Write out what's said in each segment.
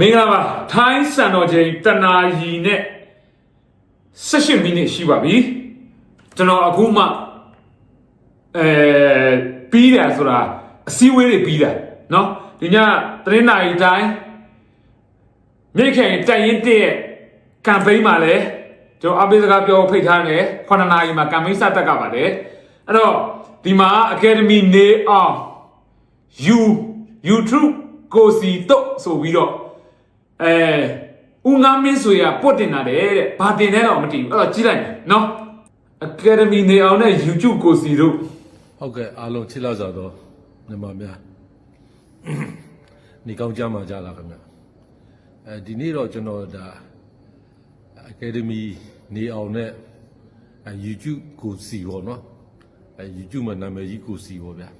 မင်္ဂလာပါထိုင်းစံတော်ချိန်တနာရီနဲ့18မိနစ်ရှိပါပြီကျွန်တော်အခုမှအဲပြီးတယ်ဆိုတာအစည်းအဝေးတွေပြီးတယ်เนาะဒီညသတင်းနာရီတိုင်းမြိတ်ခင်တိုင်ရင်တဲ့ကမ်ပိန်းမှာလဲကျွန်တော်အပိစကားပြောဖိတ်ထားတယ်9နာရီမှာကမ်ပိန်းစတက်ကပါတယ်အဲ့တော့ဒီမှာ Academy နေအောင် you YouTube ကိုစီတော့ဆိုပြီးတော့ အဲဦးငါမင်းဆိုရပွတ်တင်တာတဲ့တဲ့ဘာတင်လဲတော့မသိဘူးအဲ့တော့ကြည့်လိုက်မယ်နော် Academy နေအောင်နဲ့ YouTube ကိုစီတို့ဟုတ်ကဲ့အားလုံးချစ်လာကြတော့မြန်မာများနေကောင်းကြမှာကြလားခင်ဗျအဲဒီနေ့တော့ကျွန်တော်ဒါ Academy နေအောင်နဲ့အဲ YouTube ကိုစီပေါ့နော်အဲ YouTube မှာနာမည်ကြီးကိုစီပေါ့ဗျာ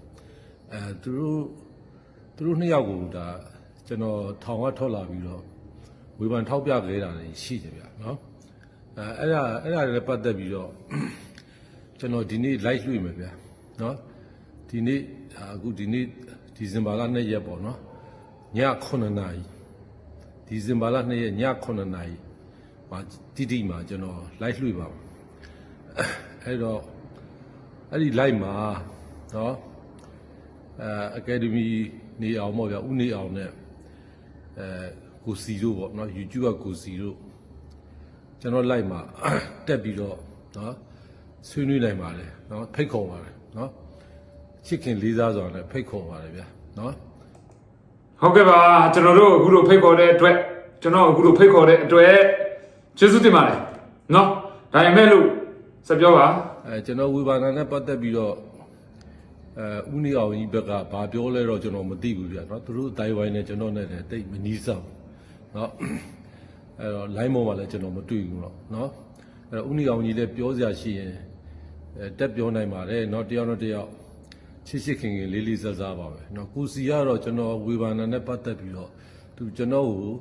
အဲသူတို့သူတို့နှစ်ယောက်ကိုဒါကျွန်တော်ထောင်ကထွက်လာပြီးတော့ ဝေဖန်ထောက်ပြခဲ့တာတွေရှိတယ်ဗျနော်အဲအဲ့ဒါအဲ့ဒါလည်းပတ်သက်ပြီးတော့ကျွန်တော်ဒီနေ့ live လွှင့်မယ်ဗျနော်ဒီနေ့အခုဒီနေ့ဒီဇင်ဘာလ2ရက်ပေါ့နော်ည9နာရီဒီဇင်ဘာလ2ရက်ည9နာရီမှာတိတိမှာကျွန်တော် live လွှင့်ပါမယ်အဲ့တော့အဲ့ဒီ live မှာနော်အဲအကယ်ဒမီနေအောင်ပေါ့ဗျာဦးနေအောင်နဲ့အဲ ကိုစီတို့ပေါ့နော် YouTube ကကိုစီတို့ကျွန်တော်လိုက်မှာတက်ပြီးတော့နော်ဆွေးနွေးနိုင်ပါတယ်နော်ဖိတ်ခေါ်ပါတယ်နော်ချစ်ခင်လေးစားစွာနဲ့ဖိတ်ခေါ်ပါတယ်ဗျာနော်ဟုတ်ကဲ့ပါကျွန်တော်တို့အခုလိုဖိတ်ခေါ်တဲ့အတွက်ကျွန်တော်အခုလိုဖိတ်ခေါ်တဲ့အတွက်ကျေးဇူးတင်ပါတယ်နော်ဒါပေမဲ့လို့စပြောပါအဲကျွန်တော်ဝေဘာနာနဲ့ပတ်သက်ပြီးတော့အဲဦးနေအောင်ကြီးဘက်ကဘာပြောလဲတော့ကျွန်တော်မသိဘူးဗျာနော်သူတို့အတိုင်းဝိုင်းနဲ့ကျွန်တော်နဲ့လည်းတိတ်မနီးစားဘူး เนาะအဲတော့ line ပေါ်မှာလည်းကျွန်တော်မတွေ့ဘူးတော့เนาะအဲတော့ဦးနေအောင်ကြီးလည်းပြောစရာရှိရင်အဲတက်ပြောနိုင်ပါတယ်เนาะတယောက်တော့တယောက် ချစ်ချစ်ခင်ခင်လေးလေးစားစားပါပဲเนาะကိုစီကတော့ကျွန်တော်ဝေဘာနာနဲ့ပတ်သက်ပြီးတော့သူကျွန်တော်ကို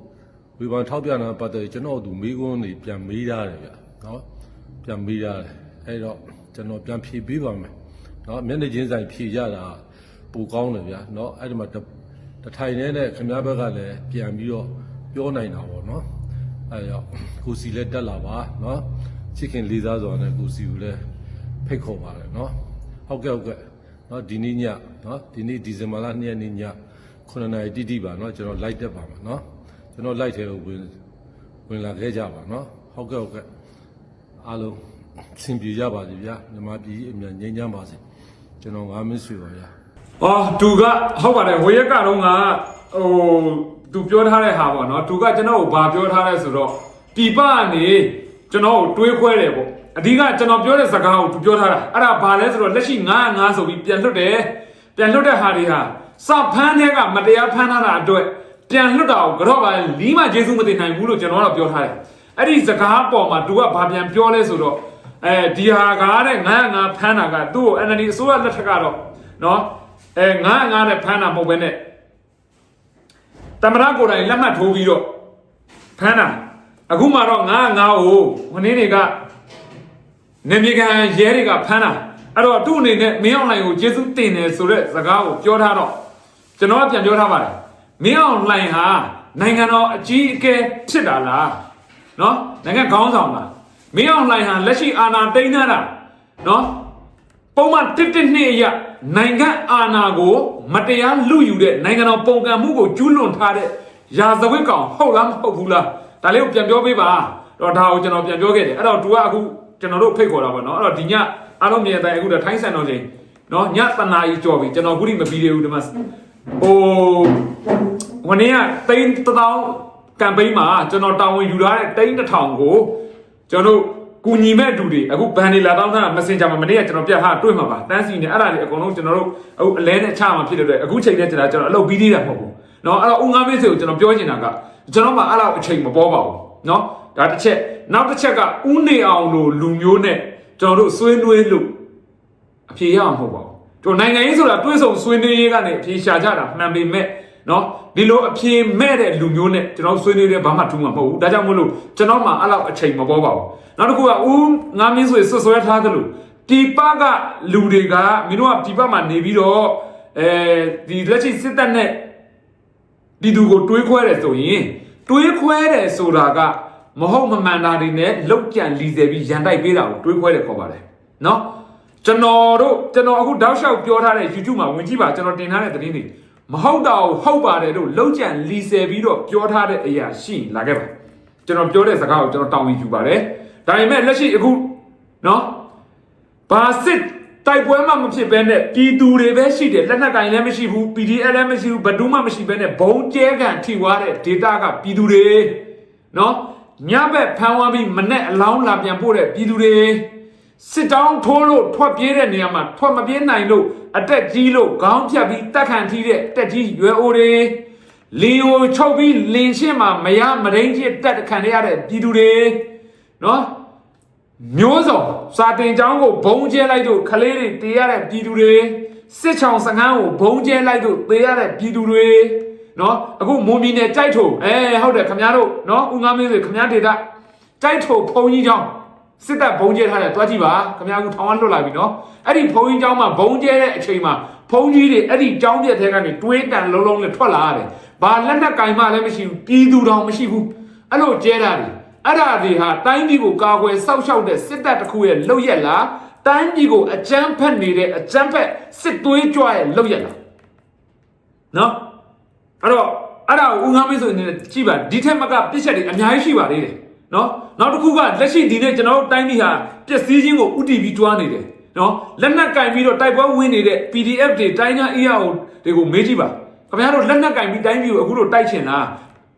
ဝေဘာထောက်ပြတာနဲ့ပတ်သက်ပြီးကျွန်တော်သူမေးခွန်းတွေပြန်မေးထားတယ်ဗျเนาะပြန်မေးထားတယ်အဲ့တော့ကျွန်တော်ပြန်ဖြေပေးပါမယ်เนาะမျက်နှာချင်းဆိုင်ဖြေရတာပိုကောင်းတယ်ဗျเนาะအဲ့ဒီမှာတတစ်ထိုင်နဲ့နဲ့ခင်ဗျားဘက်ကလည်းပြန်ပြီးတော့ ပြောနိုင်တာပေါ့နော်အဲတော့ကိုစီလည်းတက်လာပါနော်ချစ်ခင်လေးစားစွာနဲ့ကိုစီကိုလည်းဖိတ်ခေါ်ပါတယ်နော်ဟုတ်ကဲ့ဟုတ်ကဲ့နော်ဒီနေ့ညနော်ဒီနေ့ဒီဇင်ဘာလ2ရက်နေ့ည9နာရီတိတိပါနော်ကျွန်တော် live တက်ပါမှာနော်ကျွန်တော် live ထဲကိုဝင်ဝင်လာခဲ့ကြပါနော်ဟုတ်ကဲ့ဟုတ်ကဲ့အားလုံးဆင်ပြေကြပါစေဗျာမြမပြည်အမြန်ငြိမ်းချမ်းပါစေကျွန်တော်ငါမင်းဆွေပါဗျာအော်သူကဟုတ်ပါတယ်ဝေရက်ကတော့ငါဟို သူပြောထားတဲ့ဟာပေါ့နော်သူကကျွန်တော်ကိုဘာပြောထားလဲဆိုတော့ဒီပကနေကျွန်တော်ကိုတွေးခွဲတယ်ပေါ့အဓိကကျွန်တော်ပြောတဲ့စကားကိုသူပြောထားတာအဲ့ဒါဘာလဲဆိုတော့လက်ရှိ9-9ဆိုပြီးပြန်လွတ်တယ်ပြန်လွတ်တဲ့ဟာတွေဟာစဖန်းတဲ့ကမတရားဖမ်းထားတာအတွက်ပြန်လွတ်တာကိုကတော့ပါလီးမကျေးဇူးမတင်နိုင်ဘူးလို့ကျွန်တော်ကတော့ပြောထားတယ်အဲ့ဒီစကားပေါ်မှာသူကဘာပြန်ပြောလဲဆိုတော့အဲဒီဟာကားတဲ့9-9ဖမ်းတာကသူ့ကို NLD အစိုးရလက်ထက်ကတော့နော်အဲငါးငါးနဲ့ဖမ်းတာမဟုတ်ဘဲနဲ့ တမရကိုယ်တိုင်လက်မှတ်ထိုးပြီးတော့ဖမ်းတာအခုမှတော့ငါးငါးကိုဝင်းတွေကနေမြေကန်ရဲတွေကဖမ်းတာအဲ့တော့သူ့အနေနဲ့မင်းအောင်လှိုင်ကိုကျေးဇူးတင်တယ်ဆိုတဲ့စကားကိုပြောထားတော့ကျွန်တော်ကပြန်ပြောထားပါတယ်မင်းအောင်လှိုင်ဟာနိုင်ငံတော်အကြီးအကဲဖြစ်တာလားနော်နိုင်ငံခေါင်းဆောင်လားမင်းအောင်လှိုင်ဟာလက်ရှိအာဏာသိမ်းထားတာနော် ပုံမှန်တစ်တစ်နှစ်အရနိုင်ငံအာဏာကိုမတရားလူယူတဲ့နိုင်ငံတော်ပုံကံမှုကိုကျူးလွန်ထားတဲ့ရာဇဝတ်ကောင်ဟုတ်လားမဟုတ်ဘူးလားဒါလေးကိုပြန်ပြောပေးပါတော့ဒါကိုကျွန်တော်ပြန်ပြောခဲ့တယ်အဲ့တော့ तू ကအခုကျွန်တော်တို့ဖိတ်ခေါ်တာပေါ့နော်အဲ့တော့ဒီညအားလုံးမြင်တဲ့အတိုင်းအခုတော့ထိုင်းဆန်တော်ချိန်နော်ညသနာကြီးကြော်ပြီကျွန်တော်အခုထိမပြီးသေးဘူးဒီမှာဟိုဝန်နေကတိန်းတစ်သောင်းကမ်ပိန်းမှာကျွန်တော်တာဝန်ယူထားတဲ့တိန်းတစ်ထောင်ကိုကျွန်တော်တို့ ကူညီမဲ့တူတွေအခုဘန်နေလာတောင်းတာမစင်ကြမှာမနေ့ကကျွန်တော်ပြတ်ဟာတွေ့မှာပါတန်းစီနေအဲ့ဒါတွေအကုန်လုံးကျွန်တော်တို့အခုအလဲနဲ့ချမှာဖြစ်တဲ့အတွက်အခုချိန်နဲ့ကျွန်တော်ကျွန်တော်အလုပ်ပြီးသေးတာမဟုတ်ဘူးเนาะအဲ့တော့ဦးငါမင်းစေကိုကျွန်တော်ပြောချင်တာကကျွန်တော်မှအဲ့လောက်အချိန်မပေါ်ပါဘူးเนาะဒါတစ်ချက်နောက်တစ်ချက်ကဥနေအောင်လို့လူမျိုးနဲ့ကျွန်တော်တို့ဆွေးနွေးလို့အဖြေရအောင်မဟုတ်ပါဘူးကျွန်တော်နိုင်ငံရေးဆိုတာတွေးဆုံဆွေးနွေးရေးကနေအဖြေရှာကြတာမှန်ပေမဲ့ နော်ဒီလိုအပြေမဲ့တဲ့လူမျိုးနဲ့ကျွန်တော်ဆွေးနွေးတဲ့ဘာမှထူးမှာမဟုတ်ဘူးဒါကြောင့်မို့လို့ကျွန်တော်မှအဲ့လောက်အချိန်မပေါ်ပါဘူးနောက်တစ်ခုကဦးငါမင်းဆိုဆွဆွဲထားသလိုတီပကလူတွေကမင်းတို့ကတီပမှာနေပြီးတော့အဲဒီလက်ရှိစစ်တပ်နဲ့ပြည်သူကိုတွေးခွဲတယ်ဆိုရင်တွေးခွဲတယ်ဆိုတာကမဟုတ်မမှန်တာတွေနဲ့လောက်ကြံလီစေပြီးရန်တိုက်ပေးတာကိုတွေးခွဲတယ်ခေါ်ပါတယ်နော်ကျွန်တော်တို့ကျွန်တော်အခုတောက်လျှောက်ပြောထားတဲ့ YouTube မှာဝင်ကြည့်ပါကျွန်တော်တင်ထားတဲ့သတင်းတွေ မဟုတ်တာကိုဟုတ်ပါတယ်လို့လောက်ကြံလီဆယ်ပြီးတော့ပြောထားတဲ့အရာရှိရင်လာခဲ့ပါကျွန်တော်ပြောတဲ့စကားကိုကျွန်တော်တောင်းဝင်ယူပါတယ်ဒါပေမဲ့လက်ရှိအခုနော်ဘာစစ်တိုက်ပွဲမှမဖြစ်ဘဲနဲ့ပြည်သူတွေပဲရှိတယ်လက်နက်ကင်လည်းမရှိဘူး PDF လည်းမရှိဘူးဘယ်သူမှမရှိဘဲနဲ့ဘုံကျဲကန်ထိွားတဲ့ data ကပြည်သူတွေနော်ညဘက်ဖမ်းဝါပြီးမနဲ့အလောင်းလာပြန်ပို့တဲ့ပြည်သူတွေ စစ်တောင်းထိုးလို့ထွက်ပြေးတဲ့နေရာမှာထွက်မပြေးနိုင်လို့အတက်ကြီးလို့ခေါင်းဖြတ်ပြီးတက်ခံထီးတဲ့တက်ကြီးရွယ်အိုတွေလင်ကိုချုပ်ပြီးလင်ရှင်းမှာမရမရင်းချစ်တက်ခံရတဲ့ပြည်သူတွေနော်မျိုးစုံစာတင်ကျောင်းကိုဘုံကျဲလိုက်တို့ခလေးတွေတေးရတဲ့ပြည်သူတွေစစ်ချောင်စငန်းကိုဘုံကျဲလိုက်တို့တေးရတဲ့ပြည်သူတွေနော်အခုမွန်ပြည်နယ်ကြိုက်ထုံအဲဟုတ်တယ်ခမများတို့နော်ဦးငါမင်းတွေခမများဒေတာကြိုက်ထုံဘုံကြီးကျောင်း စစ်တပ်ဘုံကျဲထားတယ်တွားကြည့်ပါခမများကထောင်ဝလွတ်လာပြီနော်အဲ့ဒီဘုံကြီးကျောင်းမှာဘုံကျဲတဲ့အချိန်မှာဘုံကြီးတွေအဲ့ဒီကျောင်းပြက်ထဲကနေတွေးတန်လုံးလုံးနဲ့ထွက်လာရတယ်ဘာလက်နက်ကင်မှလည်းမရှိဘူးပြည်သူတော်မရှိဘူးအဲ့လိုကျဲတာတွေအဲ့ဒါတွေဟာတိုင်းပြည်ကိုကာကွယ်စောင့်ရှောက်တဲ့စစ်တပ်တစ်ခုရဲ့လုပ်ရက်လားတိုင်းပြည်ကိုအကြမ်းဖက်နေတဲ့အကြမ်းဖက်စစ်သွေးကြွရဲ့လုပ်ရက်လားနော်အဲ့တော့အဲ့ဒါကိုဦးငါမေးဆိုရင်ကြည့်ပါဒီထက်မကပြစ်ချက်တွေအများကြီးရှိပါသေးတယ် နော်နောက်တစ်ခုကလက်ရှိဒီနေ့ကျွန်တော်တို့တိုင်းပြည်ဟာပျက်စီးခြင်းကိုဥတီပြီးတွားနေတယ်နော်လက်နက်ကင်ပြီးတော့တိုက်ပွဲဝင်နေတဲ့ PDF တွေတိုင်းသား EAO တွေကိုမေးကြည့်ပါခင်ဗျားတို့လက်နက်ကင်ပြီးတိုင်းပြည်ကိုအခုလိုတိုက်ချင်လား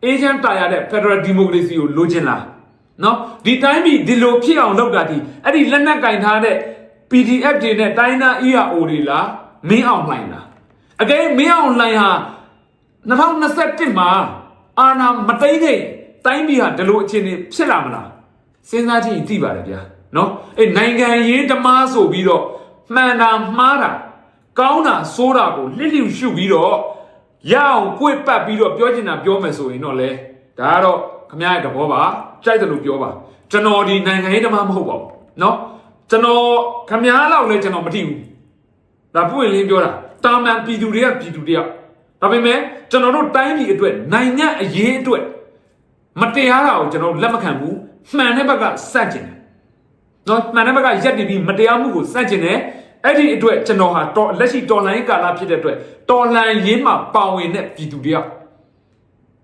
အေဂျင့်တာရတဲ့ Federal Democracy ကိုလိုချင်လားနော်ဒီတိုင်းပြည်ဒီလိုဖြစ်အောင်လုပ်တာဒီအဲ့ဒီလက်နက်ကင်ထားတဲ့ PDF တွေနဲ့တိုင်းသား EAO တွေလားမင်းအောင်လှိုင်လားအကယ်မင်းအောင်လှိုင်ဟာ2021မှာအာနာမတိတ် တဲ့တိုင်းပြည်ဟာဒီလိုအခြေအနေဖြစ်လာမလားစဉ်းစားကြည့်ရင်သိပါတယ်ဗျာနော်အဲ့နိုင်ငံရေးဓမ္မဆိုပြီးတော့မှန်တာမှားတာကောင်းတာဆိုးတာကိုလှစ်လျူရှုပြီးတော့ရအောင်ကိုယ်ပတ်ပြီးတော့ပြောချင်တာပြောမယ်ဆိုရင်တော့လေဒါကတော့ခမရရဲ့သဘောပါကြိုက်တယ်လို့ပြောပါကျွန်တော်ဒီနိုင်ငံရေးဓမ္မမဟုတ်ပါဘူးနော်ကျွန်တော်ခမရလောက်လဲကျွန်တော်မသိဘူးဒါပွင့်လင်းပြောတာတာမန်ပြည်သူတွေကပြည်သူတွေကဒါပေမဲ့ကျွန်တော်တို့တိုင်းပြည်အတွက်နိုင်ငံအရေးအတွက် မတရားတာကိုကျွန်တော်လက်မခံဘူးမှန်တဲ့ဘက်ကစန့်ကျင်တယ်နော်မှန်တဲ့ဘက်ကရက်တည်ပြီးမတရားမှုကိုစန့်ကျင်တယ်အဲ့ဒီအတွက်ကျွန်တော်ဟာတော်လက်ရှိတော်လှန်ရေးကာလဖြစ်တဲ့အတွက်တော်လှန်ရေးမှာပါဝင်တဲ့ပြည်သူတယောက်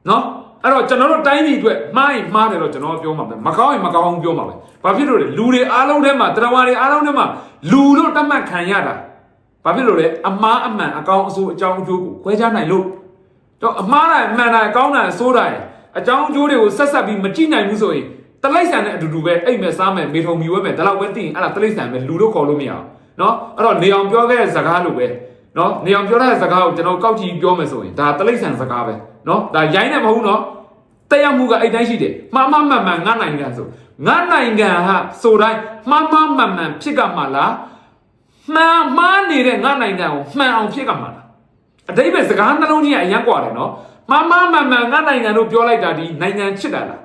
နော်အဲ့တော့ကျွန်တော်တို့တိုင်းပြည်အတွက်မှားရင်မှားတယ်တော့ကျွန်တော်ပြောမှာပဲမကောင်းရင်မကောင်းဘူးပြောမှာပဲဘာဖြစ်လို့လဲလူတွေအားလုံးထဲမှာတရားဝါတွေအားလုံးထဲမှာလူလို့တတ်မှတ်ခံရတာဘာဖြစ်လို့လဲအမားအမှန်အကောင်းအဆိုးအကြောင်းအကျိုးကိုခွဲခြားနိုင်လို့တော့အမားတိုင်းမှန်တိုင်းကောင်းတိုင်းဆိုးတိုင်း အကြောင်းအကျိုးတွေကိုဆက်ဆက်ပြီးမကြည့်နိုင်ဘူးဆိုရင် တလိမ့်ဆန်တဲ့အတူတူပဲအိတ်မဲ့စားမဲ့မေထုံမီဝဲမဲ့ဒါတော့ပဲသိရင်အဲ့ဒါတလိမ့်ဆန်ပဲလူလို့ခေါ်လို့မရအောင်เนาะအဲ့တော့နေအောင်ပြောခဲ့တဲ့စကားလိုပဲเนาะနေအောင်ပြောတဲ့စကားကိုကျွန်တော်ကောက်ကြည့်ပြောမယ်ဆိုရင်ဒါတလိမ့်ဆန်စကားပဲเนาะဒါရိုင်းနေမဟုတ်เนาะတက်ရောက်မှုကအဲ့တိုင်းရှိတယ်မှားမှားမှန်မှန်ငါနိုင်ငံဆိုငါနိုင်ငံဟာဆိုတိုင်းမှားမှားမှန်မှန်ဖြစ်ကမှာလားမှန်မှားနေတဲ့ငါနိုင်ငံကိုမှန်အောင်ဖြစ်ကမှာလားအတိပ္ပယ်စကားနှလုံးကြီးကအရန်กว่าတယ်เนาะ မှားမှားမှန်မှန်ငါနိုင်ငံတို့ပြောလိုက်တာဒီနိုင်ငံချစ်တာလား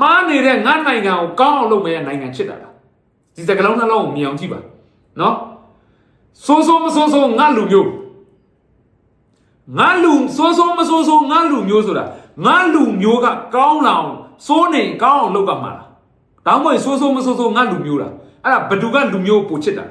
မှားနေတဲ့ငါနိုင်ငံကိုကောင်းအောင်လုပ်မဲ့နိုင်ငံချစ်တာလားဒီစကလုံးနှလုံးကိုမြင်အောင်ကြည့်ပါနော်စိုးစိုးမစိုးစိုးငါလူမျိုးငါလူစိုးစိုးမစိုးစိုးငါလူမျိုးဆိုတာငါလူမျိုးကကောင်းလောင်စိုးနေကောင်းအောင်လုပ်ကမှာလားဒါမှမဟုတ်စိုးစိုးမစိုးစိုးငါလူမျိုးလားအဲ့ဒါဘယ်သူကလူမျိုးကိုပိုချစ်တာ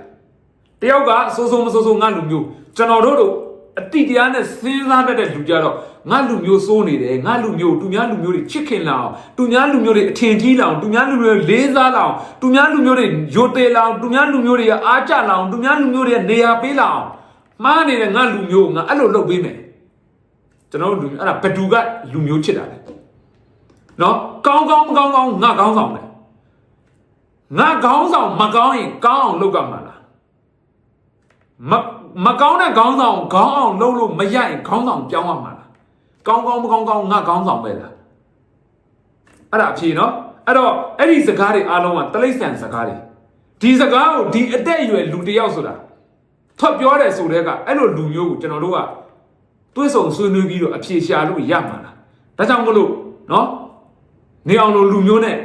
တယောက်ကစိုးစိုးမစိုးစိုးငါလူမျိုးကျွန်တော်တို့တို့ အတိတရားနဲ့စဉ်းစားတတ်တဲ့လူကြတော့ငါလူမျိုးစိုးနေတယ်ငါလူမျိုးသူများလူမျိုးတွေချစ်ခင်လာအောင်သူများလူမျိုးတွေအထင်ကြီးလာအောင်သူများလူမျိုးတွေလေးစားလာအောင်သူများလူမျိုးတွေယိုသေးလာအောင်သူများလူမျိုးတွေကအားကျလာအောင်သူများလူမျိုးတွေကနေရာပေးလာအောင်မှားနေတဲ့ငါလူမျိုးကိုငါအဲ့လိုလုပ်ပေးမယ်ကျွန်တော်တို့လူမျိုးအဲ့ဒါဘယ်သူကလူမျိုးချစ်တာလဲနော်ကောင်းကောင်းမကောင်းကောင်းငါကောင်းဆောင်တယ်ငါကောင်းဆောင်မကောင်းရင်ကောင်းအောင်လုပ်ကမှာလားမ မကောင်းတဲ့ခေါင်းဆောင်ခေါင်းအောင်လုပ်လို့မရရင်ခေါင်းဆောင်ပြောင်းရမှာလားကောင်းကောင်းမကောင်းကောင်းငါခေါင်းဆောင်ပဲလားအဲ့ဒါအဖြေနော်အဲ့တော့အဲ့ဒီစကားတွေအားလုံးကတလိမ့်ဆန်စကားတွေဒီစကားကိုဒီအသက်အရွယ်လူတစ်ယောက်ဆိုတာထွက်ပြောတယ်ဆိုတဲ့ကအဲ့လိုလူမျိုးကိုကျွန်တော်တို့ကတွေးဆုံဆွေးနွေးပြီးတော့အဖြေရှာလို့ရမှာလားဒါကြောင့်မလို့နော်နေအောင်လိုလူမျိုးနဲ့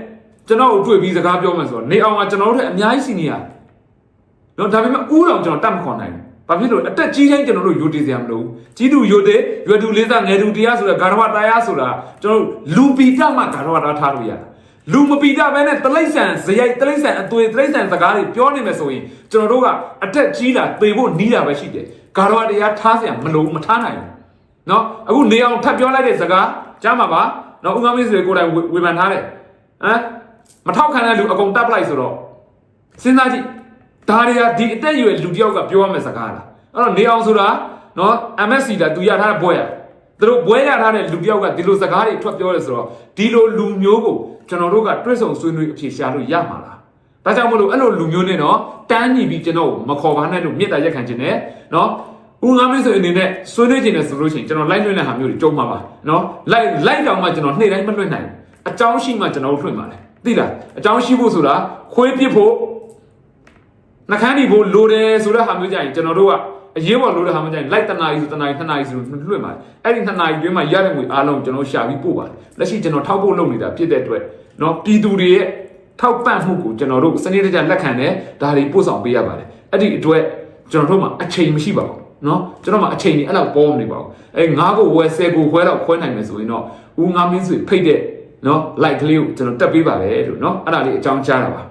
ကျွန်တော်ကိုတွေ့ပြီးစကားပြောမယ်ဆိုတော့နေအောင်ကကျွန်တော်တို့ထက်အများကြီးစီနီယာနော်ဒါပေမဲ့ဥတော်ကျွန်တော်တတ်မခွန်နိုင်ဘူး ဘာဖြစ်လို့အတက်ကြီးတိုင်းကျွန်တော်တို့ယူတည်စရာမလိုဘူးကြီးသူယူတည်ရွယ်သူလေးစားငယ်သူတရားဆိုတဲ့ဂါရဝတရားဆိုတာကျွန်တော်တို့လူပီတမှဂါရဝတရားထားလို့ရတယ်လူမပီတပဲနဲ့တလိษံဇယိုက်တလိษံအသွေးတလိษံစကားတွေပြောနေမယ်ဆိုရင်ကျွန်တော်တို့ကအတက်ကြီးတာသေဖို့နီးတာပဲရှိတယ်ဂါရဝတရားထားစရာမလိုမထားနိုင်ဘူးနော်အခုနေအောင်ထပ်ပြောလိုက်တဲ့စကားကြားမှာပါနော်ဦးမမင်းစေကိုယ်တိုင်ဝေဖန်ထားတယ်ဟမ်မထောက်ခံတဲ့လူအကုန်တပ်ပလိုက်ဆိုတော့စဉ်းစားကြည့် ဒါတွေကဒီအသက်အရွယ်လူတစ်ယောက်ကပြောရမယ့်စကားလားအဲ့တော့နေအောင်ဆိုတာနော် MSC လာသူရထားတဲ့ဘွဲရသူတို့ဘွဲရထားတဲ့လူတစ်ယောက်ကဒီလိုစကားတွေထွက်ပြောရဲဆိုတော့ဒီလိုလူမျိုးကိုကျွန်တော်တို့ကတွဲဆုံဆွေးနွေးအဖြေရှာလို့ရမှာလားဒါကြောင့်မလို့အဲ့လိုလူမျိုးနဲ့တော့တန်းညီပြီးကျွန်တော်မခေါ်ပါနဲ့လို့မြစ်တာရက်ခံခြင်းနဲ့နော်ဦးငါမင်းဆိုအနေနဲ့ဆွေးနွေးခြင်းနဲ့ဆိုလို့ရှိရင်ကျွန်တော်လိုက်လွှင့်တဲ့ဟာမျိုးတွေကြုံမှာပါနော်လိုက်လိုက်တောင်မှကျွန်တော်နေ့တိုင်းမလွှင့်နိုင်ဘူးအကြောင်းရှိမှကျွန်တော်တို့လွှင့်ပါလေသိလားအကြောင်းရှိဖို့ဆိုတာခွေးပြစ်ဖို့ နှခမ်းဒီဖို့လိုတယ်ဆိုတဲ့ဟာမျိုးကြရင်ကျွန်တော်တို့ကအရေးပေါ်လိုတဲ့ဟာမျိုးကြရင်လိုက်တနာရီဆိုတနာရီနှစ်နာရီဆိုလွှင့်ပါတယ်အဲ့ဒီနှစ်နာရီတွင်းမှာရတဲ့ငွေအားလုံးကျွန်တော်ရှာပြီးပို့ပါတယ်လက်ရှိကျွန်တော်ထောက်ဖို့လုပ်နေတာဖြစ်တဲ့အတွက်เนาะပြည်သူတွေရဲ့ထောက်ပံ့မှုကိုကျွန်တော်တို့စနစ်တကျလက်ခံတယ်ဒါတွေပို့ဆောင်ပေးရပါတယ်အဲ့ဒီအတွက်ကျွန်တော်တို့မှာအချိန်မရှိပါဘူးเนาะကျွန်တော်မှာအချိန်ကြီးအဲ့လောက်ပေါ်မနေပါဘူးအဲငါးကိုဝယ်ဆယ်ကိုခွဲတော့ခွဲနိုင်မယ်ဆိုရင်တော့ဦးငါးမင်းစုဖိတ်တဲ့เนาะ like ကလေးကိုကျွန်တော်တက်ပေးပါတယ်လို့เนาะအဲ့ဒါလေးအကြောင်းကြားတာပါ